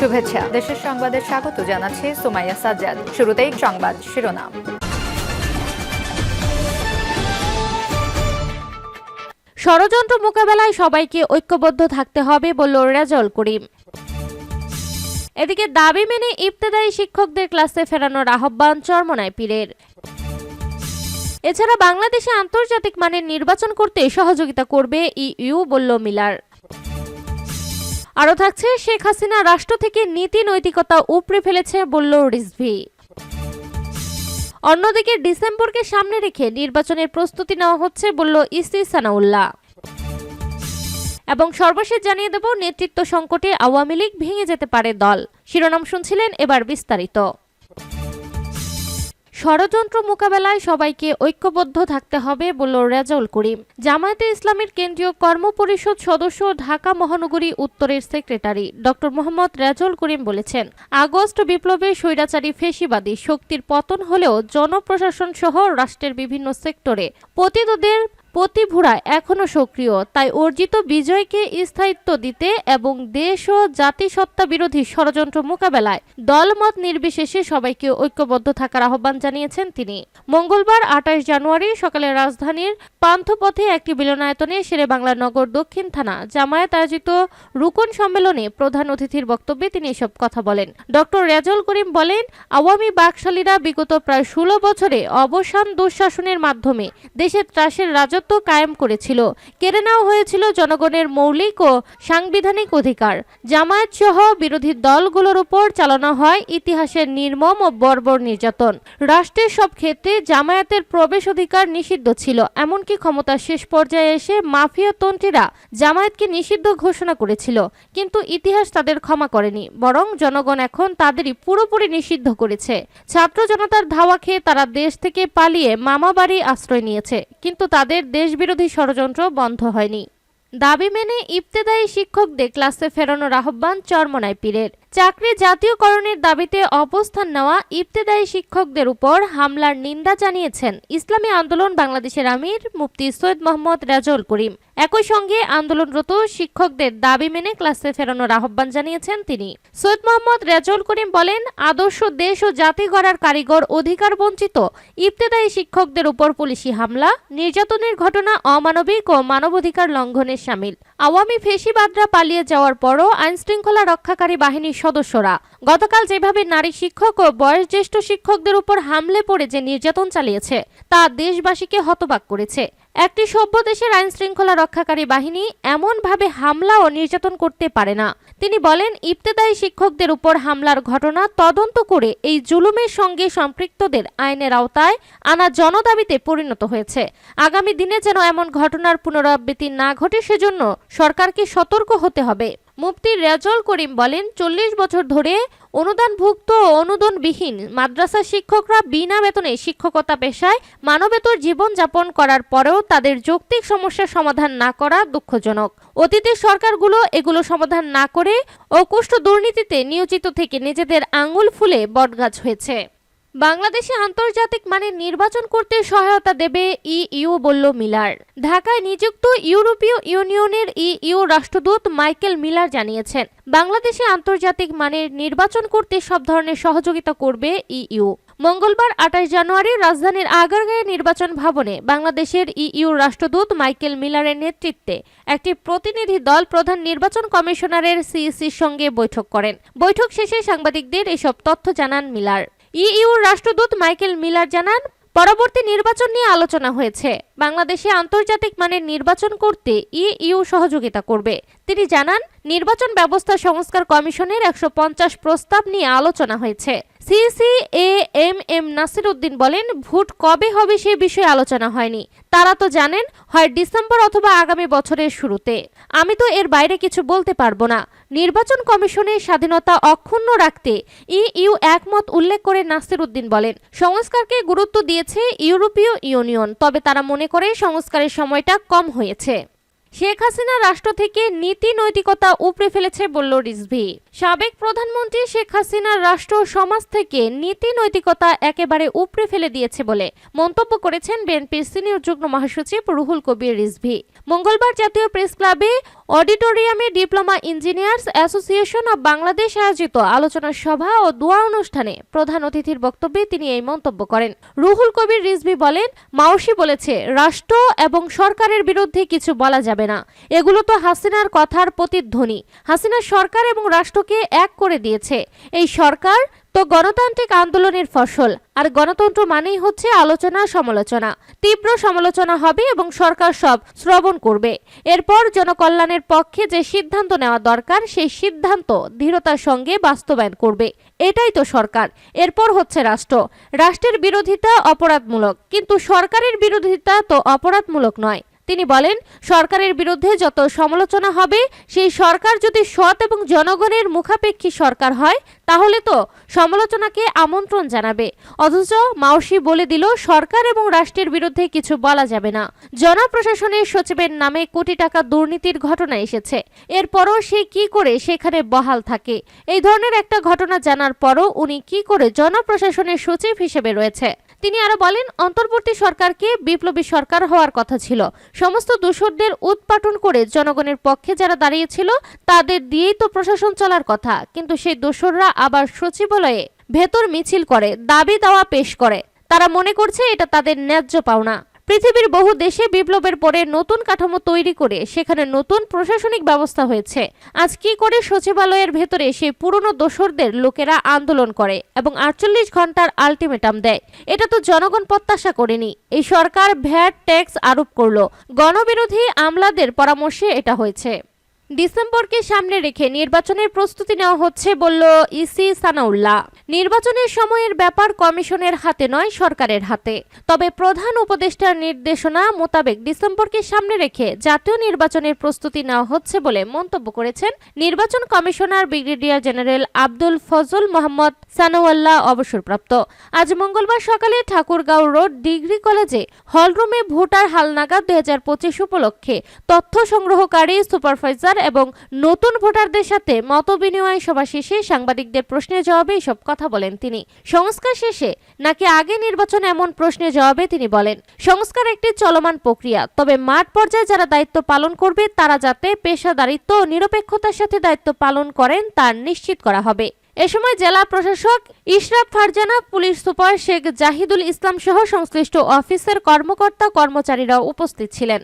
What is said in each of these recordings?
শুভেচ্ছা। দেশের সংবাদে স্বাগত জানাচ্ছি সুমাইয়া সাজ্জাদ। শুরুতেই সংবাদ শিরোনাম। ষড়যন্ত্র মোকাবেলায় সবাইকে ঐক্যবদ্ধ থাকতে হবে বলল রেজল করিম। এদিকে দাবি মেনে ইবতেদায়ী শিক্ষকদের ক্লাসে ফেরানোর আহ্বান চরমনায় পীরের। এছাড়া বাংলাদেশে আন্তর্জাতিক মানের নির্বাচন করতে সহযোগিতা করবে ইইউ বলল মিলার। আরও থাকছে, শেখ হাসিনা রাষ্ট্র থেকে নীতি, নৈতিকতা উপড়ে ফেলেছে বলল রিজভি। অন্যদিকে ডিসেম্বরকে সামনে রেখে নির্বাচনের প্রস্তুতি নেওয়া হচ্ছে বলল ইসি সানাউল্লাহ। এবং সর্বশেষ জানিয়ে দেব, নেতৃত্ব সংকটে আওয়ামী লীগ ভেঙে যেতে পারে দল। শিরোনাম শুনছিলেন এবার বিস্তারিত। ষড়যন্ত্র মোকাবেলায় সবাইকে ঐক্যবদ্ধ থাকতে হবে বলল রেজাউল করিম। জামায়াতে ইসলামের কেন্দ্রীয় কর্মপরিষদ সদস্য ঢাকা মহানগরী উত্তরের সেক্রেটারি ডক্টর মোহাম্মদ রেজাউল করিম বলেছেন, আগস্ট বিপ্লবে স্বৈরাচারী ফেসিবাদী শক্তির পতন হলেও জনপ্রশাসন সহ রাষ্ট্রের বিভিন্ন সেক্টরে পতিতদের প্রতিভূরা এখনও সক্রিয়, তাই অর্জিত বিজয়কে স্থায়িত্ব দিতে এবং দেশ ও জাতিসত্তা বিরোধী ষড়যন্ত্র মোকাবেলায় দলমত নির্বিশেষে সবাইকে ঐক্যবদ্ধ থাকার আহ্বান জানিয়েছেন তিনি। মঙ্গলবার আঠাশ জানুয়ারি সকালে রাজধানীর পান্থপথে একটি মিলনায়তনে শেরে বাংলা নগর দক্ষিণ থানা জামায়াত আয়োজিত রুকন সম্মেলনে প্রধান অতিথির বক্তব্যে তিনি এসব কথা বলেন। ডক্টর রেজল করিম বলেন, আওয়ামী বাকশালীরা বিগত প্রায় ষোলো বছরে অবসান দুঃশাসনের মাধ্যমে দেশের ত্রাসের রাজত্ব কায়েম করেছিল। কেড়ে নেওয়া হয়েছিল জনগণের মৌলিক ও সাংবিধানিক অধিকার। জামায়াত সহ বিরোধী দলগুলোর উপর চালানো হয় ইতিহাসের নির্মম ও বর্বর নির্যাতন। রাষ্ট্রের সব ক্ষেত্রে জামায়াতের প্রবেশ অধিকার নিষিদ্ধ ছিল, এমনকি ক্ষমতার শেষ পর্যায়ে এসে মাফিয়া তন্ত্রীরা জামায়াতকে নিষিদ্ধ ঘোষণা করেছিল। কিন্তু ইতিহাস তাদের ক্ষমা করেনি, বরং জনগণ এখন তাদেরই পুরোপুরি নিষিদ্ধ করেছে। ছাত্র জনতার ধাওয়া খেয়ে তারা দেশ থেকে পালিয়ে মামাবাড়ি আশ্রয় নিয়েছে, কিন্তু তাদের দেশবিরোধী ষড়যন্ত্র বন্ধ হয়নি। দাবি মেনে ইবতেদায়ী শিক্ষকদের ক্লাসে ফেরানোর আহ্বান চরমনায় পীরের। চাকরি জাতীয়করণের দাবিতে অবস্থান নেওয়া ইবতেদায়ী শিক্ষকদের উপর হামলার নিন্দা জানিয়েছেন ইসলামী আন্দোলন বাংলাদেশের আমির মুফতি সৈয়দ মোহাম্মদ রাজল করিম। একই সঙ্গে আন্দোলনরত শিক্ষকদের দাবি মেনে ক্লাসে ফেরানোর আহ্বান জানিয়েছেন তিনি। সৈয়দ মোহাম্মদ রেজল করিম বলেন, আদর্শ দেশ ও জাতি গড়ার কারিগর অধিকার বঞ্চিত, ইবতেদায়ী শিক্ষকদের উপর পুলিশি হামলা, নির্যাতনের ঘটনা অমানবিক ও মানবাধিকার লঙ্ঘনের সামিল। আওয়ামী ফেসিবাদরা পালিয়ে যাওয়ার পরও আইনশৃঙ্খলা রক্ষাকারী বাহিনীর সদস্যরা গতকাল যেভাবে নারী শিক্ষক ও বয়োজ্যেষ্ঠ শিক্ষকদের উপর হামলে পড়ে যে নির্যাতন চালিয়েছে, তা দেশবাসীকে হতবাক করেছে। একটি সভ্য দেশের আইন শৃঙ্খলা রক্ষাকারী বাহিনী এমনভাবে হামলা ও নির্যাতন করতে পারে না। তিনি বলেন, ইবতেদায়ী শিক্ষকদের উপর হামলার ঘটনা তদন্ত করে এই জুলুমের সঙ্গে সম্পৃক্তদের আইনের আওতায় আনা জনদাবিতে পরিণত হয়েছে। আগামী দিনে যেন এমন ঘটনার পুনরাবৃত্তি না ঘটে সেজন্য সরকারকে সতর্ক হতে হবে। মুফতি রেজল করিম বলেন, চল্লিশ বছর ধরে অনুদানভুক্ত ও অনুদানবিহীন মাদ্রাসা শিক্ষকরা বিনা বেতনে শিক্ষকতা পেশায় মানবেতর জীবনযাপন করার পরেও তাদের যৌক্তিক সমস্যার সমাধান না করা দুঃখজনক। অতীতের সরকারগুলো এগুলো সমাধান না করে অকুষ্ঠ দুর্নীতিতে নিয়োজিত থেকে নিজেদের আঙুল ফুলে বটগাছ হয়েছে। বাংলাদেশে আন্তর্জাতিক মানের নির্বাচন করতে সহায়তা দেবে ইইউ, বলল মিলার। ঢাকায় নিযুক্ত ইউরোপীয় ইউনিয়নের ইইউ রাষ্ট্রদূত মাইকেল মিলার জানিয়েছেন, বাংলাদেশে আন্তর্জাতিক মানের নির্বাচন করতে সব ধরনের সহযোগিতা করবে ইইউ। মঙ্গলবার আঠাশ জানুয়ারি রাজধানীর আগারগাঁয়ে নির্বাচন ভবনে বাংলাদেশের ইইউ রাষ্ট্রদূত মাইকেল মিলারের নেতৃত্বে একটি প্রতিনিধি দল প্রধান নির্বাচন কমিশনারের সিইসির সঙ্গে বৈঠক করেন। বৈঠক শেষে সাংবাদিকদের এসব তথ্য জানান মিলার। ইইউ রাষ্ট্রদূত মাইকেল মিলার জানান, পরবর্তী নির্বাচন নিয়ে আলোচনা হয়েছে। বাংলাদেশে আন্তর্জাতিক মানের নির্বাচন করতে ইইউ সহযোগিতা করবে। তিনি জানান, নির্বাচন ব্যবস্থা সংস্কার কমিশনের একশো পঞ্চাশ প্রস্তাব নিয়ে আলোচনা হয়েছে। CC A M M Nasir Uddin বলেন, ভোট কবে হবে সে বিষয়ে আলোচনা হয়নি। তারা তো জানেন, হয় ডিসেম্বর অথবা আগামী বছরের শুরুতে। আমি তো এর বাইরে কিছু বলতে পারব না। নির্বাচন কমিশনের স্বাধীনতা অক্ষুণ্ণ রাখতে ইইউ একমত উল্লেখ করে নাসির উদ্দিন বলেন, সংস্কারকে গুরুত্ব দিয়েছে ইউরোপীয় ইউনিয়ন, তবে তারা মনে করে সংস্কারের সময়টা কম হয়েছে। শেখ হাসিনা রাষ্ট্র থেকে নীতি নৈতিকতা উপড়ে ফেলেছে বলল রিজভি। সাবেক প্রধানমন্ত্রী শেখ হাসিনার রাষ্ট্র সমাজ থেকে নীতি নৈতিকতা একেবারে উপড়ে ফেলে দিয়েছে বলে মন্তব্য করেছেন বিএনপির সিনিয়র যুগ্ম মহাসচিব রুহুল কবির রিজভি। মঙ্গলবার জাতীয় প্রেস ক্লাবে অডিটোরিয়ামে diploma engineers association of Bangladesh আয়োজিত আলোচনা সভা ও দোয়া অনুষ্ঠানে প্রধান অতিথির বক্তব্যে তিনি এই মন্তব্য করেন। রুহুল কবির রিজভি বলেন মাওসি বলেছে, রাষ্ট্র এবং সরকারের বিরুদ্ধে কিছু বলা যাবে না। এগুলো তো হাসিনার কথার প্রতিধ্বনি। হাসিনা সরকার এবং রাষ্ট্রকে এক করে দিয়েছে। এই সরকার তো গণতান্ত্রিক আন্দোলনের ফসল। আর গণতন্ত্র মানেই হচ্ছে আলোচনা, সমালোচনা। তীব্র সমালোচনা হবে এবং সরকার সব শ্রবণ করবে। এরপর জনকল্যাণের পক্ষে যে সিদ্ধান্ত নেওয়া দরকার, সেই সিদ্ধান্ত দৃঢ়তার সঙ্গে বাস্তবায়ন করবে। এটাই তো সরকার। এরপর হচ্ছে রাষ্ট্র। রাষ্ট্রের বিরোধিতা অপরাধমূলক। কিন্তু সরকারের বিরোধিতা তো অপরাধমূলক নয়। তিনি বলেন, সরকারের বিরুদ্ধে যত সমালোচনা হবে, সেই সরকার যদি সৎ এবং জনগণের মুখাপেক্ষী সরকার হয়, তাহলে তো সমালোচনাকে আমন্ত্রণ জানাবে। অথচ মাওসি বলে দিল, সরকার এবং রাষ্ট্রের বিরুদ্ধে কিছু বলা যাবে না। জনপ্রশাসনের সচিবের নামে কোটি টাকা দুর্নীতির ঘটনা এসেছে। এরপরও সে কি করে সেখানে বহাল থাকে? এই ধরনের একটা ঘটনা জানার পরও উনি কি করে জনপ্রশাসনের সচিব হিসেবে রয়েছে? তিনি আরও বলেন, অন্তর্বর্তী সরকারকে বিপ্লবী সরকার হওয়ার কথা ছিল। সমস্ত দোষরদের উৎপাটন করে জনগণের পক্ষে যারা দাঁড়িয়েছিল, তাদের দিয়েই তো প্রশাসন চলার কথা। কিন্তু সেই দোসররা আবার সচিবালয়ে ভেতর মিছিল করে, দাবি দাওয়া পেশ করে। তারা মনে করছে এটা তাদের ন্যায্য পাওনা। পৃথিবীর বহু দেশে বিপ্লবের পরে নতুন কাঠামো তৈরি করে সেখানে নতুন প্রশাসনিক ব্যবস্থা হয়েছে। আজ কি করে সচিবালয়ের ভেতরে সেই পুরনো দোসরদের লোকেরা আন্দোলন করে এবং আটচল্লিশ ঘণ্টার আলটিমেটাম দেয়? এটা তো জনগণ প্রত্যাশা করেনি। এই সরকার ভ্যাট, ট্যাক্স আরোপ করল। গণবিরোধী আমলাদের পরামর্শে এটা হয়েছে। ডিসেম্বরকে সামনে রেখে নির্বাচনের প্রস্তুতি নেওয়া হচ্ছে, বলল ইসি সানাউল্লাহ। নির্বাচনের সময়ের ব্যাপার কমিশনের হাতে নয়, সরকারের হাতে। তবে প্রধান উপদেষ্টার নির্দেশনা মোতাবেক ডিসেম্বরকে সামনে রেখে জাতীয় নির্বাচনের প্রস্তুতি নেওয়া হচ্ছে বলে মন্তব্য করেছেন নির্বাচন commissioner brigadier general Abdul Fazal Mohammad Sanaullah অবসরপ্রাপ্ত। আজ মঙ্গলবার সকালে ঠাকুরগাঁও রোড ডিগ্রি কলেজে হলরুমে ভোটার হালনাগাদ দুই হাজার পঁচিশ উপলক্ষে তথ্য সংগ্রহকারী, সুপারভাইজার এবং নতুন ভোটারদের সাথে মত বিনিময় সভা শেষে সাংবাদিকদের প্রশ্নের জবাবে এসব কথা বলেন তিনি। সংস্কার শেষে নাকি আগে নির্বাচন এমন প্রশ্নের জবাবে তিনি বলেন, সংস্কার একটি চলমান প্রক্রিয়া, তবে মাঠ পর্যায়ে যারা দায়িত্ব পালন করবে তারা যাতে পেশাদারিত্ব ও নিরপেক্ষতার সাথে দায়িত্ব পালন করেন তা নিশ্চিত করা হবে। এ সময় জেলা প্রশাসক ইশরাফ ফারজানা, পুলিশ সুপার শেখ জাহিদুল ইসলাম সহ সংশ্লিষ্ট অফিসের কর্মকর্তা কর্মচারীরা উপস্থিত ছিলেন।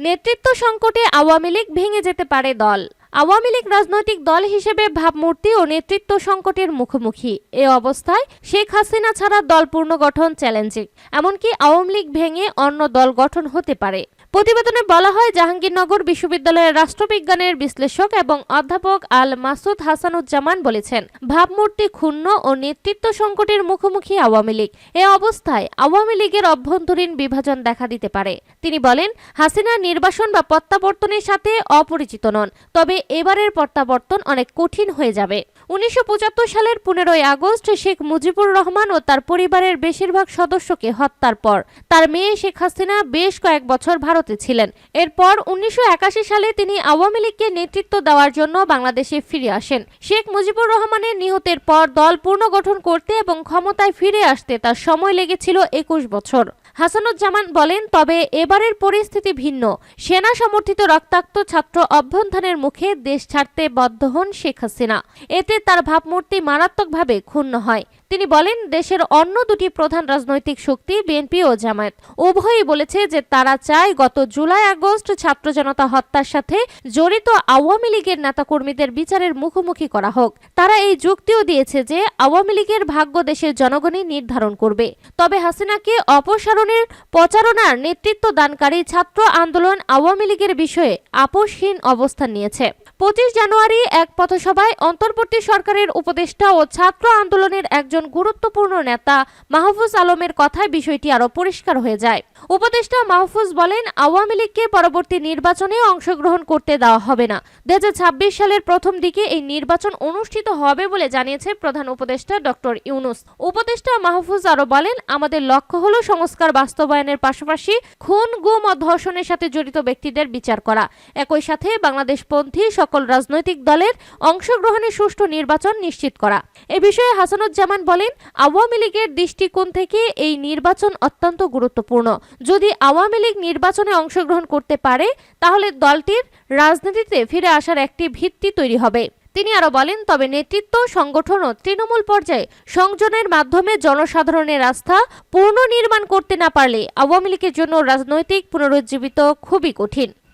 নেতৃত্ব সংকটে আওয়ামী লীগ ভেঙে যেতে পারে দল। আওয়ামী লীগ রাজনৈতিক দল হিসেবে ভাবমূর্তি ও নেতৃত্ব সংকটের মুখোমুখি। এ অবস্থায় শেখ হাসিনা ছাড়া দল পুনর্গঠন চ্যালেঞ্জিং, এমনকি আওয়ামী লীগ ভেঙে অন্য দল গঠন হতে পারে। প্রতিবেদনে বলা হয়, জাহাঙ্গীরনগর বিশ্ববিদ্যালয়ের রাষ্ট্রবিজ্ঞানের বিশ্লেষক এবং অধ্যাপক আল মাসুদ হাসানুজ্জামান বলেছেন, ভাবমূর্তি ক্ষুণ্ণ ও নেতৃত্ব সংকটের মুখোমুখি আওয়ামী লীগ। এ অবস্থায় আওয়ামী লীগের অভ্যন্তরীণ বিভাজন দেখা দিতে পারে। তিনি বলেন, হাসিনা নির্বাসন বা প্রত্যাবর্তনের সাথে অপরিচিত নন, তবে এবারের প্রত্যাবর্তন অনেক কঠিন হয়ে যাবে। উনিশশো পঁচাত্তর সালের পনেরোই আগস্ট শেখ মুজিবুর রহমান ও তার পরিবারের বেশিরভাগ সদস্যকে হত্যার পর তার মেয়ে শেখ হাসিনা বেশ কয়েক বছর ভারতে ছিলেন। এরপর উনিশশো একাশি সালে তিনি আওয়ামী লীগকে নেতৃত্ব দেওয়ার জন্য বাংলাদেশে ফিরে আসেন। শেখ মুজিবুর রহমানের নিহতের পর দল পুনর্গঠন করতে এবং ক্ষমতায় ফিরে আসতে তার সময় লেগেছিল একুশ বছর। হাসানুজ্জামান বলেন, তবে এবারের পরিস্থিতি ভিন্ন। সেনা সমর্থিত রক্তাক্ত ছাত্র অভ্যন্থানের মুখে দেশ ছাড়তে বদ্ধ হন শেখ হাসিনা। এতে তার ভাবমূর্তি মারাত্মকভাবে ক্ষুণ্ণ হয়। তিনি বলেন, দেশের অন্য দুটি প্রধান রাজনৈতিক শক্তি, বিএনপি ও জামায়াত। উভয়ই বলেছে যে তারা চায় গত জুলাই, আগস্ট ছাত্র জনতা হত্যার সাথে জড়িত আওয়ামী লীগের নেতাকর্মীদের বিচারের মুখোমুখি করা হোক। তারা এই যুক্তিও দিয়েছে যে আওয়ামী লীগের ভাগ্য দেশের জনগণই নির্ধারণ করবে। তবে হাসিনাকে অপসারণের প্রচারণার নেতৃত্ব দানকারী ছাত্র আন্দোলন আওয়ামী লীগের বিষয়ে আপোষহীন অবস্থান নিয়েছে। পঁচিশ জানুয়ারি এক পথসভায় অন্তর্বর্তী সরকারের উপদেষ্টা ও ছাত্র আন্দোলনের একজন গুরুত্বপূর্ণ নেতা মাহফুজ আলমের কথায় বিষয়টি আরও পরিষ্কার হয়ে যায়। উপদেষ্টা মাহফুজ বলেন, আওয়ামী লীগকে পরবর্তী নির্বাচনে অংশগ্রহণ করতে দেওয়া হবে না। দু হাজার ছাব্বিশ সালের প্রথম দিকে এই নির্বাচন অনুষ্ঠিত হবে বলে জানিয়েছে প্রধান উপদেষ্টা ডক্টর ইউনুস। উপদেষ্টা মাহফুজ আরও বলেন, আমাদের লক্ষ্য হলো সংস্কার বাস্তবায়নের পাশাপাশি খুন, গুম ও ধর্ষণের সাথে জড়িত ব্যক্তিদের বিচার করা। একই সাথে বাংলাদেশপন্থী সকল রাজনৈতিক দলের অংশগ্রহণে সুষ্ঠু নির্বাচন নিশ্চিত করা। এ বিষয়ে হাসানুজ্জামান বলেন, আওয়ামী লীগের দৃষ্টিকোণ থেকে এই নির্বাচন অত্যন্ত গুরুত্বপূর্ণ। যদি আওয়ামী লীগ নির্বাচনে অংশগ্রহণ করতে পারে, তাহলে দলটির রাজনীতিতে ফিরে আসার একটি ভিত্তি তৈরি হবে। তিনি আরও বলেন, তবে নেতৃত্ব, সংগঠন ও তৃণমূল পর্যায়ে সংযোগের মাধ্যমে জনসাধারণের আস্থা পুনর্নির্মাণ করতে না পারলে আওয়ামী লীগের জন্য রাজনৈতিক পুনরুজ্জীবিত খুবই কঠিন।